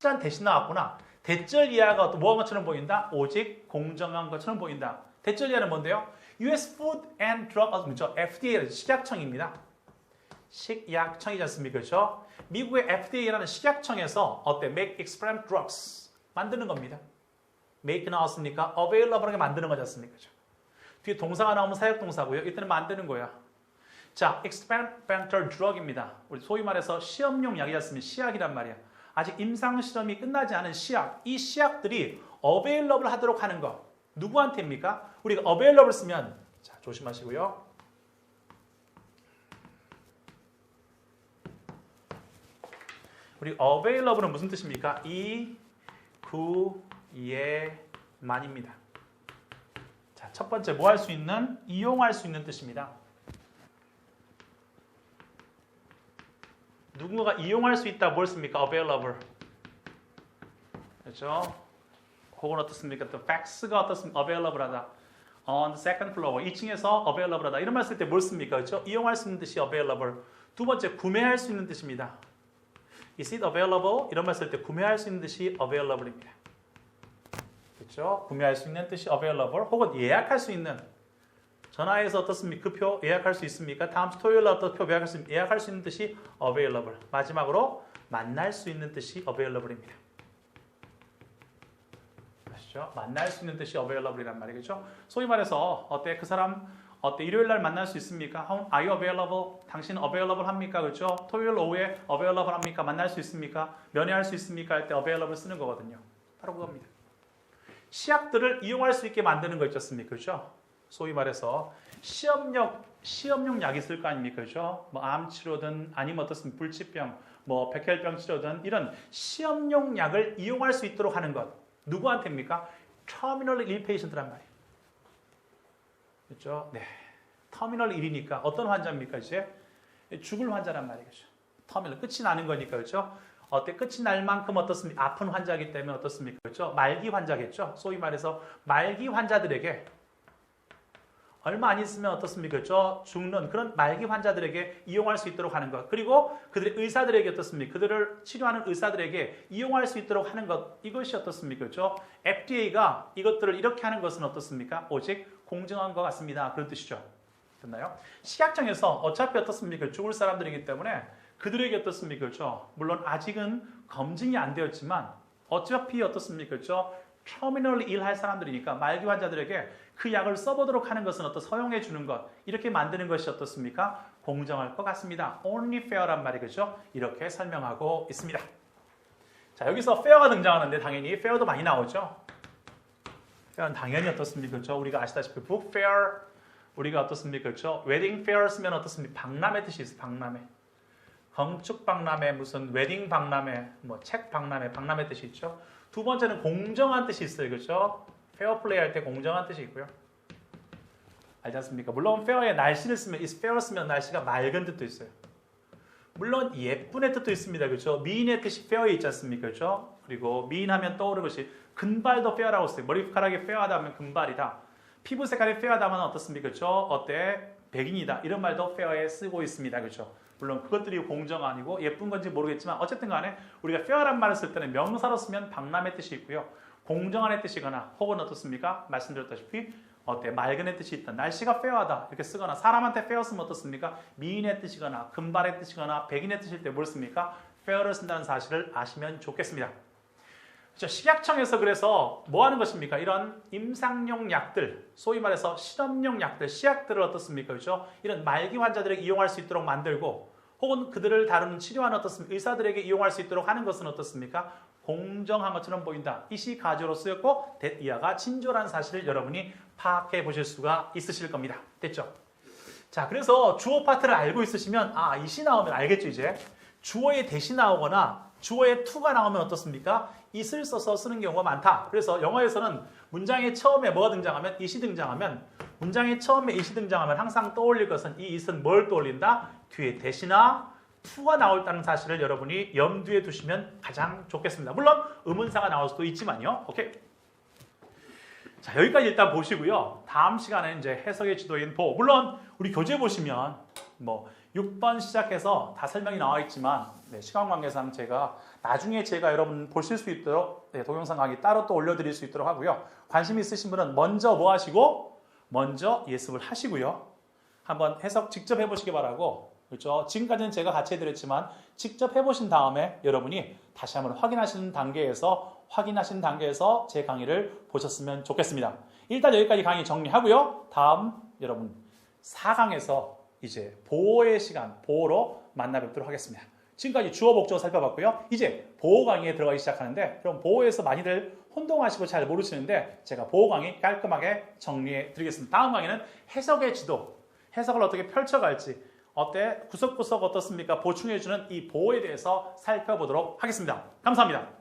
짠 대신 나왔구나. 대절 이하가 어떤 뭐한 것처럼 보인다? 오직 공정한 것처럼 보인다. 대절 이하는 뭔데요? U.S. Food and Drug Administration, FDA 식약청입니다. 식약청이지 않습니까? 그렇죠? 미국의 FDA라는 식약청에서 어때? Make experiment drugs 만드는 겁니다. make 나왔으니까 available하게 만드는 거지 않습니까? 그렇죠? 뒤에 동사가 나오면 사역동사고요. 이때는 만드는 거야. 자, experimental drug입니다. 우리 소위 말해서 시험용 약이지 않습니까? 시약이란 말이야. 아직 임상 실험이 끝나지 않은 시약. 이 시약들이 available 하도록 하는 거. 누구한테입니까? 우리가 available 쓰면 자, 조심하시고요. 우리 available은 무슨 뜻입니까? 이 구예만입니다. 자, 첫 번째 뭐 할 수 있는 이용할 수 있는 뜻입니다. 누군가가 이용할 수 있다 뭘 씁니까? available. 그렇죠? 혹은 어떻습니까? 또 fax가 어떻습니까? available하다. on the second floor. 2층에서 available하다. 이런 말 쓸 때 뭘 씁니까? 그렇죠? 이용할 수 있는 뜻이 available. 두 번째 구매할 수 있는 뜻입니다. Is it available? 이런 말 쓸 때 구매할 수 있는 뜻이 available입니다. 그렇죠? 구매할 수 있는 뜻이 available 혹은 예약할 수 있는 전화해서 어떻습니까? 그 표 예약할 수 있습니까? 다음 주 토요일 날 어떤 표 예약할 수, 예약할 수 있는 뜻이 available. 마지막으로 만날 수 있는 뜻이 available입니다. 아시죠? 만날 수 있는 뜻이 available이란 말이겠죠? 소위 말해서 어때 그 사람 어때 일요일 날 만날 수 있습니까? How- Are you available? 당신 available 합니까? 그렇죠? 토요일 오후에 available 합니까? 만날 수 있습니까? 면회할 수 있습니까? 할 때 available 쓰는 거거든요. 바로 그겁니다. 시약들을 이용할 수 있게 만드는 거 있지 않습니까? 그렇죠? 소위 말해서 시험용 시험용 약 있을 거 아닙니까? 그렇죠? 뭐 암 치료든 아니면 어떻습니까? 불치병, 뭐 백혈병 치료든 이런 시험용 약을 이용할 수 있도록 하는 것. 누구한테입니까? 터미널 1 페이션트란 말이에요. 그렇죠? 네. 터미널 1이니까 어떤 환자입니까? 이제 죽을 환자란 말이겠죠. 터미널 끝이 나는 거니까 그렇죠? 어때 끝이 날 만큼 어떻습니까? 아픈 환자이기 때문에 어떻습니까? 그렇죠? 말기 환자겠죠. 소위 말해서 말기 환자들에게 얼마 안 있으면 어떻습니까? 그렇죠? 죽는 그런 말기 환자들에게 이용할 수 있도록 하는 것. 그리고 그들의 의사들에게 어떻습니까? 그들을 치료하는 의사들에게 이용할 수 있도록 하는 것. 이것이 어떻습니까? 그렇죠? FDA가 이것들을 이렇게 하는 것은 어떻습니까? 오직 공정한 것 같습니다. 그런 뜻이죠. 됐나요? 식약청에서 어차피 어떻습니까? 죽을 사람들이기 때문에 그들에게 어떻습니까? 그렇죠? 물론 아직은 검증이 안 되었지만 어차피 어떻습니까? 그렇죠? 터미널 일할 사람들이니까 말기 환자들에게 그 약을 써보도록 하는 것은 어떤 서용해 주는 것 이렇게 만드는 것이 어떻습니까? 공정할 것 같습니다. Only fair란 말이겠죠? 이렇게 설명하고 있습니다. 자 여기서 fair가 등장하는데 당연히 fair도 많이 나오죠. fair는 당연히 어떻습니까? 그렇죠? 우리가 아시다시피 book fair 우리가 어떻습니까? 그렇죠? 웨딩 페어 쓰면 어떻습니까? 박람회 뜻이 있어요. 박람회. 건축 박람회, 무슨 웨딩 박람회, 뭐 책 박람회, 박람회 뜻이 있죠. 두 번째는 공정한 뜻이 있어요. 그렇죠? 페어 플레이 할 때 공정한 뜻이 있고요. 알지 않습니까? 물론 페어에 날씨를 쓰면 is fair 쓰면 날씨가 맑은 뜻도 있어요. 물론 예쁜의 뜻도 있습니다. 그렇죠? 미인의 뜻이 페어에 있지 않습니까? 그렇죠? 그리고 미인하면 떠오르는 것이 금발도 페어라고 써요. 머리카락이 페어하다 하면 금발이다. 피부 색깔이 페어하다면 어떻습니까? 그렇죠? 어때? 백인이다. 이런 말도 페어에 쓰고 있습니다. 그렇죠? 물론 그것들이 공정 아니고 예쁜 건지 모르겠지만 어쨌든 간에 우리가 페어란 말을 쓸 때는 명사로 쓰면 박람의 뜻이 있고요. 공정한의 뜻이거나 혹은 어떻습니까? 말씀드렸다시피 어때? 맑은의 뜻이 있다. 날씨가 페어하다. 이렇게 쓰거나 사람한테 페어 쓰면 어떻습니까? 미인의 뜻이거나 금발의 뜻이거나 백인의 뜻일 때 뭘 씁니까? 페어를 쓴다는 사실을 아시면 좋겠습니다. 자, 식약청에서 그래서 뭐 하는 것입니까? 이런 임상용 약들, 소위 말해서 실험용 약들, 시약들을 어떻습니까? 그렇죠? 이런 말기 환자들에게 이용할 수 있도록 만들고 혹은 그들을 다루는 치료하는 어떻습니까? 의사들에게 이용할 수 있도록 하는 것은 어떻습니까? 공정한 것처럼 보인다. 이시 가조로 쓰였고 이하가 친절한 사실을 여러분이 파악해 보실 수가 있으실 겁니다. 됐죠? 자, 그래서 주어 파트를 알고 있으시면 아, 이시 나오면 알겠죠, 이제. 주어의 대시 나오거나 주어의 to가 나오면 어떻습니까? is를 써서 쓰는 경우가 많다. 그래서 영어에서는 문장의 처음에 뭐가 등장하면 is이 등장하면 문장의 처음에 is이 등장하면 항상 떠올릴 것은 이 is은 뭘 떠올린다? 뒤에 대시나 to가 나올다는 사실을 여러분이 염두에 두시면 가장 좋겠습니다. 물론 의문사가 나올 수도 있지만요. 오케이. 자, 여기까지 일단 보시고요. 다음 시간에 이제 해석의 지도인 보. 물론 우리 교재 보시면 뭐 6번 시작해서 다 설명이 나와 있지만 네, 시간 관계상 제가 나중에 제가 여러분 보실 수 있도록 네, 동영상 강의 따로 또 올려드릴 수 있도록 하고요. 관심 있으신 분은 먼저 뭐 하시고 먼저 예습을 하시고요. 한번 해석 직접 해보시기 바라고 그렇죠. 지금까지는 제가 같이 해드렸지만 직접 해보신 다음에 여러분이 다시 한번 확인하시는 단계에서 확인하신 단계에서 제 강의를 보셨으면 좋겠습니다. 일단 여기까지 강의 정리하고요. 다음 여러분 4강에서 이제 보호의 시간, 보호로 만나 뵙도록 하겠습니다. 지금까지 주어 목적어 살펴봤고요. 이제 보호 강의에 들어가기 시작하는데 그럼 보호에서 많이들 혼동하시고 잘 모르시는데 제가 보호 강의 깔끔하게 정리해 드리겠습니다. 다음 강의는 해석의 지도, 해석을 어떻게 펼쳐갈지 어때 구석구석 어떻습니까? 보충해주는 이 보호에 대해서 살펴보도록 하겠습니다. 감사합니다.